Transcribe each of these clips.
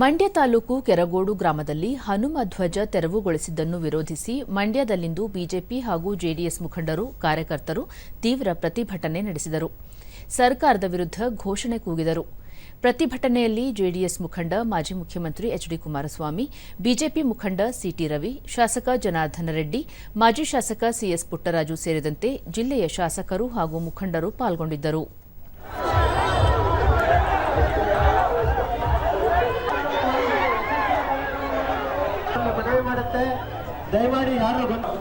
ಮಂಡ್ಯ ತಾಲೂಕು ಕೆರಗೋಡು ಗ್ರಾಮದಲ್ಲಿ ಹನುಮ ಧ್ವಜ ತೆರವುಗೊಳಿಸಿದ್ದನ್ನು ವಿರೋಧಿಸಿ ಮಂಡ್ಯದಲ್ಲಿಂದು ಬಿಜೆಪಿ ಹಾಗೂ ಜೆಡಿಎಸ್ ಮುಖಂಡರು, ಕಾರ್ಯಕರ್ತರು ತೀವ್ರ ಪ್ರತಿಭಟನೆ ನಡೆಸಿದರು. ಸರ್ಕಾರದ ವಿರುದ್ಧ ಘೋಷಣೆ ಕೂಗಿದರು. ಪ್ರತಿಭಟನೆಯಲ್ಲಿ ಜೆಡಿಎಸ್ ಮುಖಂಡ ಮಾಜಿ ಮುಖ್ಯಮಂತ್ರಿ ಎಚ್ ಡಿ ಕುಮಾರಸ್ವಾಮಿ, ಬಿಜೆಪಿ ಮುಖಂಡ ಸಿಟಿ ರವಿ, ಶಾಸಕ ಜನಾರ್ದನ ರೆಡ್ಡಿ, ಮಾಜಿ ಶಾಸಕ ಸಿಎಸ್ ಪುಟ್ಟರಾಜು ಸೇರಿದಂತೆ ಜಿಲ್ಲೆಯ ಶಾಸಕರು ಹಾಗೂ ಮುಖಂಡರು ಪಾಲ್ಗೊಂಡಿದ್ದರು. ಮಾಡುತ್ತೆ ದಯಮಾಡಿ ಯಾರು ಬಂದು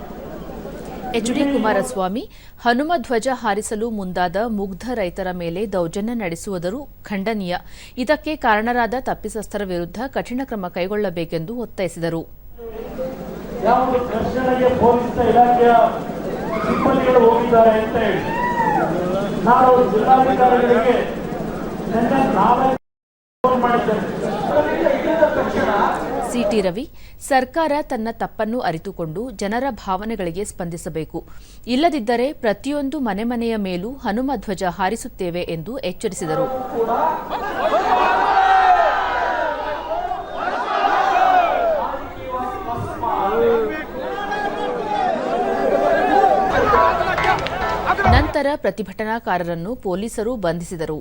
ಎಚ್ ಡಿ ಕುಮಾರಸ್ವಾಮಿ ಹನುಮ ಧ್ವಜ ಹಾರಿಸಲು ಮುಂದಾದ ಮುಗ್ಧ ರೈತರ ಮೇಲೆ ದೌರ್ಜನ್ಯ ನಡೆಸುವುದರು ಖಂಡನೀಯ. ಇದಕ್ಕೆ ಕಾರಣರಾದ ತಪ್ಪಿಸಸ್ಥರ ವಿರುದ್ಧ ಕಠಿಣ ಕ್ರಮ ಕೈಗೊಳ್ಳಬೇಕೆಂದು ಒತ್ತಾಯಿಸಿದರು. ಜಿಲ್ಲಾಧಿಕಾರಿಗಳಿಗೆ ಸಿಟಿ ರವಿ, ಸರ್ಕಾರ ತನ್ನ ತಪ್ಪನ್ನು ಅರಿತುಕೊಂಡು ಜನರ ಭಾವನೆಗಳಿಗೆ ಸ್ಪಂದಿಸಬೇಕು. ಇಲ್ಲದಿದ್ದರೆ ಪ್ರತಿಯೊಂದು ಮನೆ ಮನೆಯ ಮೇಲೂ ಹನುಮ ಧ್ವಜ ಹಾರಿಸುತ್ತೇವೆ ಎಂದು ಎಚ್ಚರಿಸಿದರು. ನಂತರ ಪ್ರತಿಭಟನಾಕಾರರನ್ನು ಪೊಲೀಸರು ಬಂಧಿಸಿದರು.